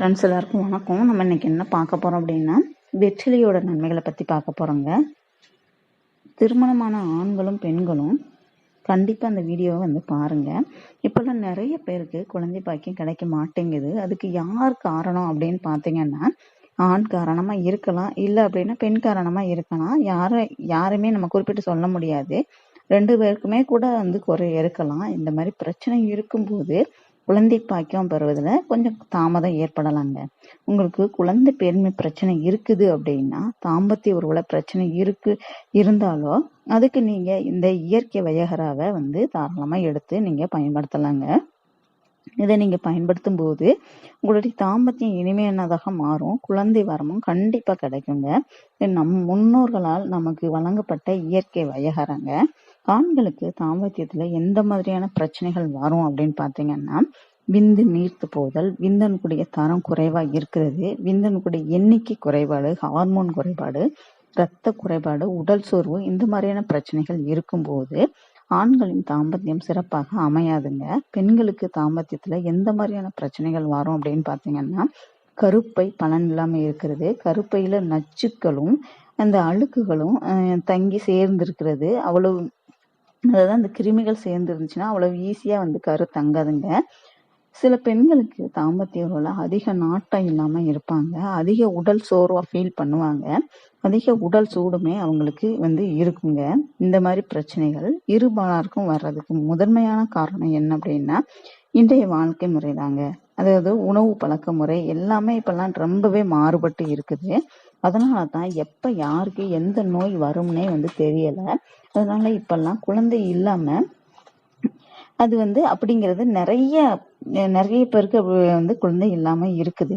Friends எல்லாருக்கும் வணக்கம். நம்ம இன்னைக்கு என்ன பார்க்க போகிறோம் அப்படின்னா வெற்றிலையோட நன்மைகளை பற்றி பார்க்க போகிறோங்க திருமணமான ஆண்களும் பெண்களும் கண்டிப்பாக அந்த வீடியோவை வந்து பாருங்க. இப்போல்லாம் நிறைய பேருக்கு குழந்தை பாக்கியம் கிடைக்க மாட்டேங்குது. அதுக்கு யார் காரணம் அப்படின்னு பார்த்தீங்கன்னா ஆண் காரணமாக இருக்கலாம். இல்லை அப்படின்னா பெண் காரணமாக இருக்கலாம். யாரை யாருமே நம்ம குறிப்பிட்டு சொல்ல முடியாது. ரெண்டு பேருக்குமே கூட வந்து குறை இருக்கலாம். இந்த மாதிரி பிரச்சனை இருக்கும்போது குழந்தை பாக்கியம் பெறுவதில் கொஞ்சம் தாமதம் ஏற்படலாங்க. உங்களுக்கு குழந்தை பெருமை பிரச்சனை இருக்குது அப்படின்னா தாம்பத்திய உறவுல பிரச்சனை இருக்கு இருந்தாலோ அதுக்கு நீங்கள் இந்த இயற்கை வயகராவை வந்து தாராளமாக எடுத்து நீங்கள் பயன்படுத்தலாங்க. இதை நீங்கள் பயன்படுத்தும் போது உங்களுடைய தாம்பத்தியம் இனிமையானதாக மாறும் குழந்தை வரமும் கண்டிப்பாக கிடைக்குங்க. நம் முன்னோர்களால் நமக்கு வழங்கப்பட்ட இயற்கை வயகரங்க. ஆண்களுக்கு தாம்பத்தியத்துல எந்த மாதிரியான பிரச்சனைகள் வரும் அப்படின்னு பாத்தீங்கன்னா விந்து நீர்த்து போதல் விந்தனுக்குடைய தரம் குறைவா இருக்கிறது விந்தனுக்குடைய எண்ணிக்கை குறைபாடு ஹார்மோன் குறைபாடு இரத்த குறைபாடு உடல் சோர்வு இந்த மாதிரியான பிரச்சனைகள் இருக்கும்போது ஆண்களின் தாம்பத்தியம் சிறப்பாக அமையாதுங்க. பெண்களுக்கு தாம்பத்தியத்துல எந்த மாதிரியான பிரச்சனைகள் வரும் அப்படின்னு பாத்தீங்கன்னா கருப்பை பலன் இல்லாம இருக்கிறது. கருப்பையில நச்சுக்களும் அந்த அழுக்குகளும் தங்கி சேர்ந்து இருக்கிறது அவ்வளவு அதாவது அந்த கிருமிகள் சேர்ந்து இருந்துச்சுன்னா அவ்வளவு ஈஸியா வந்து கரு தங்காதுங்க. சில பெண்களுக்கு தாம்பத்திய உறவுல அதிக நாட்டம் இல்லாம இருப்பாங்க. அதிக உடல் சோர்வா ஃபீல் பண்ணுவாங்க. அதிக உடல் சூடுமே அவங்களுக்கு வந்து இருக்குங்க. இந்த மாதிரி பிரச்சனைகள் இருபாலாருக்கும் வர்றதுக்கு முதன்மையான காரணம் என்ன அப்படின்னா இன்றைய வாழ்க்கை முறை தாங்க. அதாவது உணவு பழக்க முறை எல்லாமே இப்பெல்லாம் ரொம்பவே மாறுபட்டு இருக்குது. அதனால தான் எப்ப யாருக்கு எந்த நோய் வரும்னே வந்து தெரியல. அதனால இப்பெல்லாம் குழந்தை இல்லாம அது வந்து அப்படிங்கிறது நிறைய நிறைய பேருக்கு வந்து குழந்தை இல்லாம இருக்குது.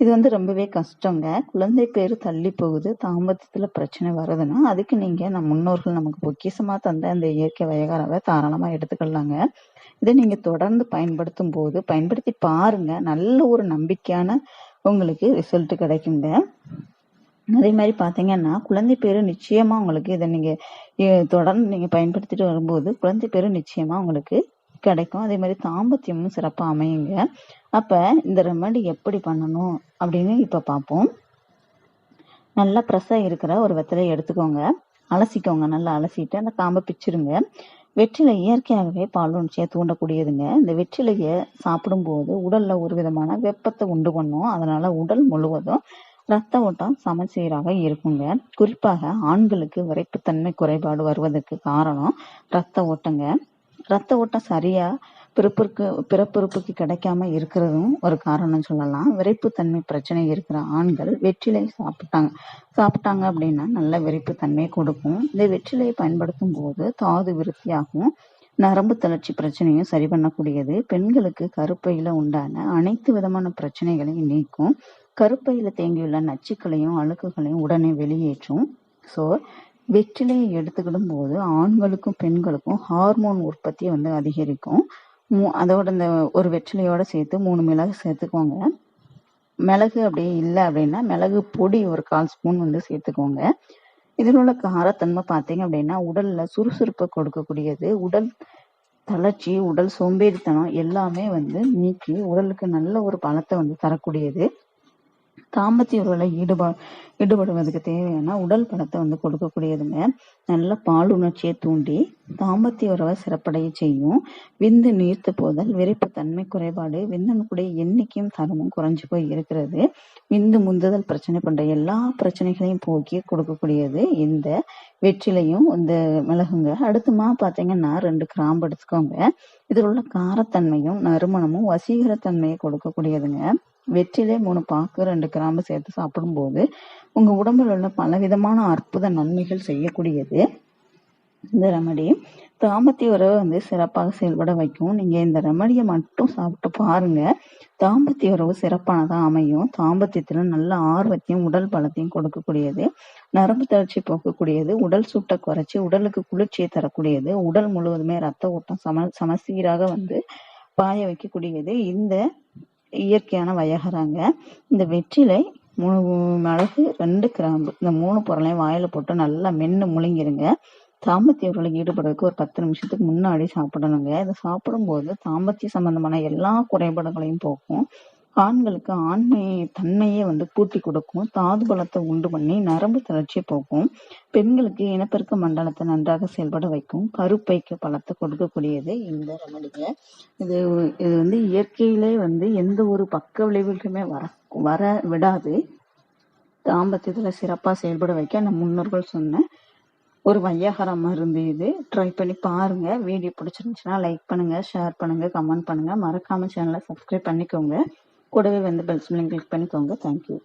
இது வந்து ரொம்பவே கஷ்டங்க. குழந்தை பேர் தள்ளி போகுது. தாம்பத்தியத்துல பிரச்சனை வருதுன்னா அதுக்கு நீங்க நம் முன்னோர்கள் நமக்கு பொக்கிஷமா தந்த அந்த இயற்கை வயகாரவை தாராளமா எடுத்துக்கலாங்க. இதை நீங்க தொடர்ந்து பயன்படுத்தும் போது பயன்படுத்தி பாருங்க. நல்ல ஒரு நம்பிக்கையான உங்களுக்கு ரிசல்ட் கிடைக்குங்க. அதே மாதிரி பாத்தீங்கன்னா குழந்தை பேரு நிச்சயமா உங்களுக்கு இதை நீங்க தொடர்ந்து நீங்க பயன்படுத்திட்டு வரும்போது குழந்தை பேரு நிச்சயமா உங்களுக்கு கிடைக்கும். அதே மாதிரி தாம்பத்தியமும் சிறப்பாக அமையுங்க. அப்போ இந்த ரெமெடி எப்படி பண்ணணும் அப்படின்னு இப்போ பார்ப்போம். நல்லா ப்ரெஸ்ஸாக இருக்கிற ஒரு வெத்தலையை எடுத்துக்கோங்க. அலசிக்கோங்க. நல்லா அலசிட்டு அந்த காம்பை பிச்சிருங்க வெற்றிலை இயற்கையாகவே பாலுணர்ச்சியை தூண்டக்கூடியதுங்க. இந்த வெற்றிலையை சாப்பிடும்போது உடலில் ஒரு விதமான வெப்பத்தை உண்டு பண்ணும். அதனால உடல் முழுவதும் ரத்த ஓட்டம் சமச்சீராக இருக்குங்க. குறிப்பாக ஆண்களுக்கு விரைப்புத்தன்மை குறைபாடு வருவதற்கு காரணம் ரத்த ஓட்டங்க. ரத்த ஓட்டம் சரியா பிறப்பிற்கு பிறப்புறுப்புக்கு கிடைக்காம இருக்கிறதும் ஒரு காரணம் சொல்லலாம். விரைப்புத்தன்மை பிரச்சனை இருக்கிற ஆண்கள் வெற்றிலை சாப்பிட்டாங்க. சாப்பிட்டாங்க அப்படின்னா நல்ல விரைப்புத்தன்மையை கொடுக்கும். இந்த வெற்றிலையை பயன்படுத்தும் போது தாது விருத்தியாகும். நரம்பு தளர்ச்சி பிரச்சனையும் சரி பண்ணக்கூடியது. பெண்களுக்கு கருப்பையில உண்டான அனைத்து விதமான பிரச்சனைகளையும் நீக்கும். கருப்பையில தேங்கியுள்ள நச்சுக்களையும் அழுக்குகளையும் உடனே வெளியேற்றும். ஸோ வெற்றிலையை எடுத்துக்கிடும் போது ஆண்களுக்கும் பெண்களுக்கும் ஹார்மோன் உற்பத்தி வந்து அதிகரிக்கும். அதோட இந்த ஒரு வெற்றிலையோட சேர்த்து மூணு மிளகு சேர்த்துக்கோங்க. மிளகு அப்படியே இல்லை அப்படின்னா மிளகு பொடி ஒரு கால் ஸ்பூன் வந்து சேர்த்துக்கோங்க. இதில் உள்ள காரத்தன்மை பார்த்தீங்க அப்படின்னா உடல்ல சுறுசுறுப்பை கொடுக்கக்கூடியது உடல் தளர்ச்சி உடல் சோம்பேறித்தனம் எல்லாமே வந்து நீக்கி உடலுக்கு நல்ல ஒரு பலத்தை வந்து தரக்கூடியது. தாம்பத்திய உறவுல ஈடுபா ஈடுபடுவதற்கு தேவையான உடல் பலத்தை வந்து கொடுக்கக்கூடியதுங்க. நல்ல பாலுணர்ச்சியை தூண்டி தாம்பத்திய உறவை சிறப்படைய செய்யும். விந்து நீர்த்து போதல் விரைப்புத்தன்மை குறைபாடு விந்தனுக்குடைய எண்ணிக்கையும் தரமும் குறைஞ்சு போய் இருக்கிறது. விந்து முந்துதல் பிரச்சனை போன்ற எல்லா பிரச்சனைகளையும் போக்கி கொடுக்கக்கூடியது இந்த வெற்றிலையும் இந்த மிளகுங்க. அடுத்துமா பார்த்தீங்கன்னா ரெண்டு கிராம்பு எடுத்துக்கோங்க. இதில் உள்ள காரத்தன்மையும் நறுமணமும் வசீகரத்தன்மையை கொடுக்கக்கூடியதுங்க. வெற்றிலே மூணு பாக்கு ரெண்டு கிராம்பு சேர்த்து சாப்பிடும்போது உங்க உடம்புல உள்ள பலவிதமான அற்புத நன்மைகள் செய்யக்கூடியது. இந்த ரெமடி தாம்பத்திய உறவை வந்து சிறப்பாக செயல்பட வைக்கும். நீங்க இந்த ரெமடியை மட்டும் சாப்பிட்டு பாருங்க. தாம்பத்திய உறவு சிறப்பானதா அமையும். தாம்பத்தியத்துல நல்ல ஆர்வத்தையும் உடல் பலத்தையும் கொடுக்கக்கூடியது. நரம்பு தளர்ச்சி போக்கக்கூடியது. உடல் சூட்டை குறைச்சி உடலுக்கு குளிர்ச்சியை தரக்கூடியது. உடல் முழுவதுமே ரத்த ஓட்டம் சம சமசீராக வந்து பாய வைக்கக்கூடியது. இந்த இயற்கையான வயகராங்க. இந்த வெற்றிலை மூணு மிளகு ரெண்டு கிராம்பு. இந்த மூணு பொருளையும் வாயில போட்டு நல்லா மென்னு முழுங்கிருங்க. தாம்பத்திய உறவில் ஈடுபடுறதுக்கு ஒரு பத்து நிமிஷத்துக்கு முன்னாடி சாப்பிடணுங்க. இதை சாப்பிடும்போது தாம்பத்திய சம்பந்தமான எல்லா குறைபாடுகளையும் போக்கும். ஆண்களுக்கு ஆண்மை தன்மையை வந்து கூட்டி கொடுக்கும். தாது பலத்தை உண்டு பண்ணி நரம்பு தளர்ச்சியை போக்கும். பெண்களுக்கு இனப்பெருக்க மண்டலத்தை நன்றாக செயல்பட வைக்கும். கருப்பைக்கு பலத்தை கொடுக்கக்கூடியது இந்த ரெமடிங்க இது இது வந்து இயற்கையிலே வந்து எந்த ஒரு பக்க விளைவுகளுமே வர வர விடாது. தாம்பத்தியத்துல சிறப்பா செயல்பட வைக்க நம்ம முன்னோர்கள் சொன்ன ஒரு வையாகர மருந்து இது. ட்ரை பண்ணி பாருங்க. வீடியோ பிடிச்சிருந்துச்சுன்னா லைக் பண்ணுங்க ஷேர் பண்ணுங்க கமெண்ட் பண்ணுங்க. மறக்காம சேனலை சப்ஸ்கிரைப் பண்ணிக்கோங்க. கூடவே வந்து பெல் சிம்லையும் கிளிக் பண்ணிக்கோங்க. Thank you